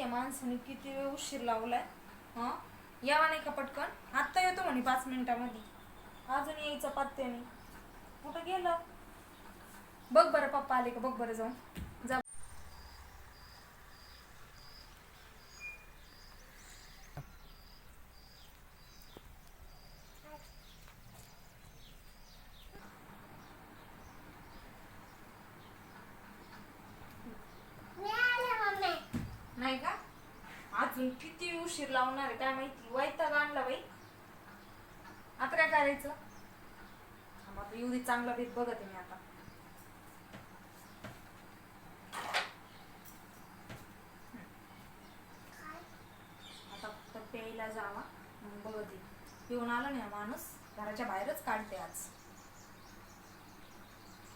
या माणसाने किती वेळ उशीर लावलाय हा? यावा नाही का पटकन? आत्ता येतो म्हणे पाच मिनिटामध्ये. अजून यायचं पत्त्याने कुठं गेलं? बघ बरं पप्पा आले का? बघ बरं जाऊन जा नाही का अजून किती उशीर लावणार आहे काय माहिती? वैताग आणला बाई. आता काय करायचं? येऊ दे चांगला भेद बघते मी आता. आता फक्त प्यायला जावा मग बघते. पिऊन आला नाही माणूस? घराच्या बाहेरच काढते आज.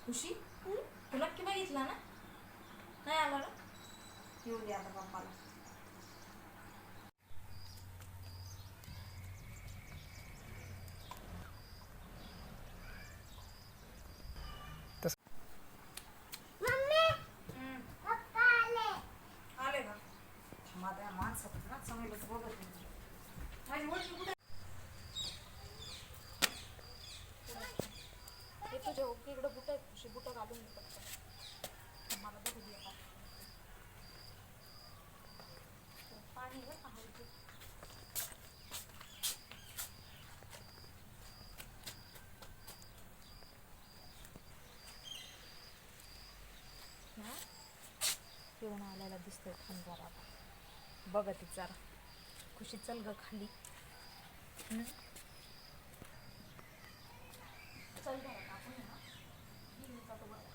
खुशी तू नक्की बघितला ना? नाही आला ना? येऊ दे आता पप्पाला हम्म. आले का थांबा त्या माणसाचं ना चांगलंच बघत आहे. माझी ओळखी कुठे हे तुझ्या ओळखीकडे बुट आहेत खुशी बुट घालून दे पटकन. मला बघू दे आता. पाणी बरं का हलकं. हा? पिऊन आलेला दिसतोय खान जरा बघत आहे जरा. खुशी चल ग खाली. चल चल घरात आपण आहे ना घेऊन जातो बरं.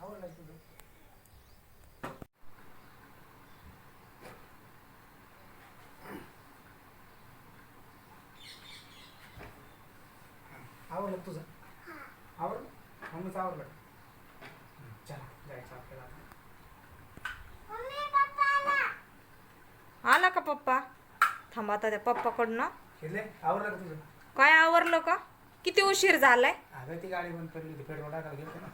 आवडलं का तुझं आवडलं का तुझं आवडलं मम्मीचं? हं, चला जायचं आपल्याला. आला. का पप्पा? थांबा आता त्या पप्पाकडनं. घेतले आवडलं का तुझं? काय आवरलं का? किती उशीर झालाय? अगं ती गाडी बंद पडली होती. पेट्रोल टाकायला गेलं ना.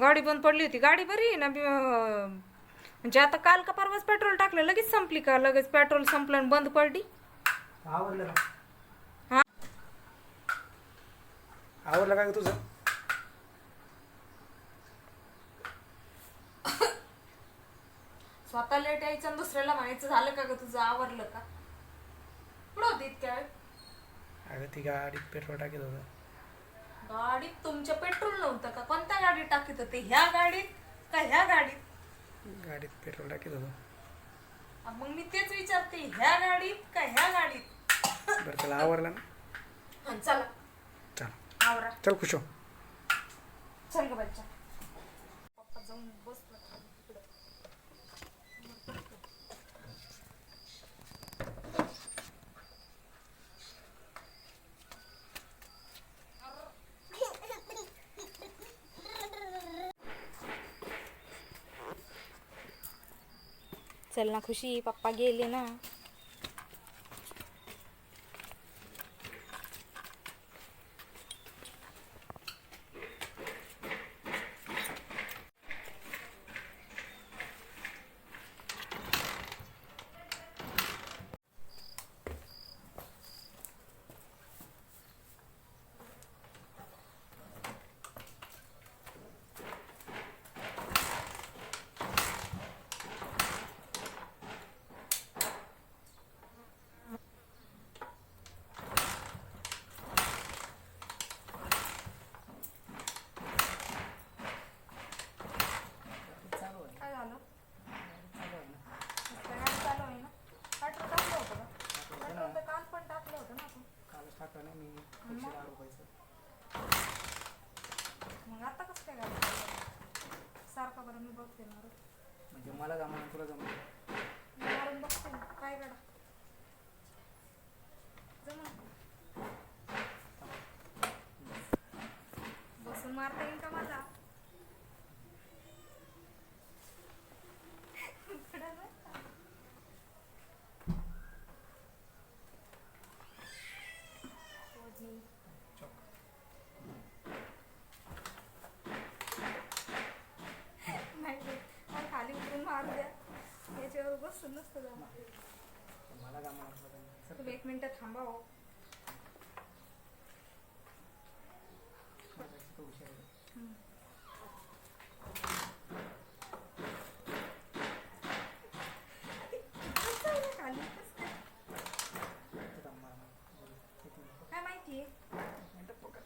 गाडी बंद पडली होती. गाडी बरी आहे ना? बी- अं, म्हणजे आता काल का परवाच पेट्रोल टाकलं? लगेच संपली का? लगेच पेट्रोल संपलं आणि बंद पडली? आवडलं का? हा? आवडलं का ग तुझं? यायचं आणि दुसऱ्याला म्हणायचं झालं का ग तुझं? आवरलं का? कुठं होती इतक्या वेळ? अगं ती गाडीत पेट्रोल टाकीत होतं. गाडीत तुमच्या पेट्रोल नव्हतं का? कोणत्या गाडीत टाकीत होते? ह्या गाडीत का ह्या गाडीत? गाडीत पेट्रोल टाकीत होतं. अं, मग मी तेच विचारते ह्या गाडीत का ह्या गाडीत? बरं त्याला आवडलं ना? हं, चला. चल. आवरा. चल खुशो चल ग बच्चा पप्पा जाऊन बसला खाली तिकडं. चल ना खुशी पप्पा गेले ना. बरं मी बघते ना रे. म्हणजे मला जमणार तुला जमणार मी मारून बघते ना काय गडा जमलं बसून मारता येईल का मला गडा नाही का? फोडणी. चौक नाही रे. मला खाली उतरून मारू द्या मला तुम्ही एक मिनिट थांबा हो तू हुशार आहे. कसं आहे रे खाली कसं काय? तू जमणार नाही. एक मिनिट. काय माहितीये एक मिनिट पकड.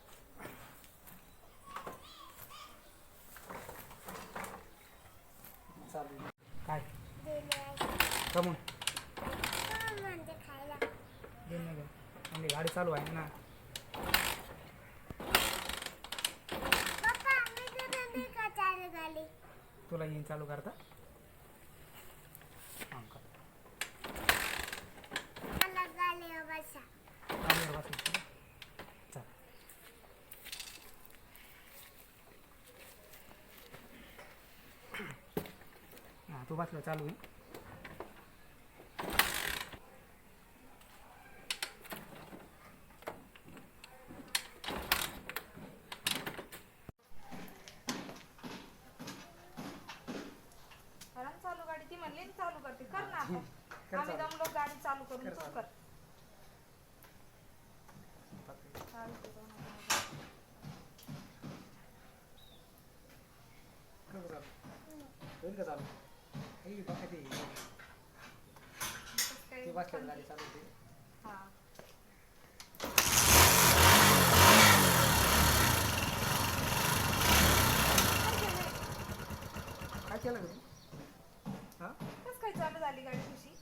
चालू आहे. काय थांबून. दे गाडी चालू आहे ना. तुला येईन चालू करता? चल. तू बसलो चालू आहे आराम चालू ना चालू करते. कर ना आता. कर आम्ही चालू. दमलो गाडी चालू करून. कर तू चालू. कर. चालू करू नका. कर चालू. होईल का चालू? ei बघा ते? तसं काही ते बसल्यावर पण- गाडी चालू होते. हा. काय केलं का तू वापस अलीगढ़ से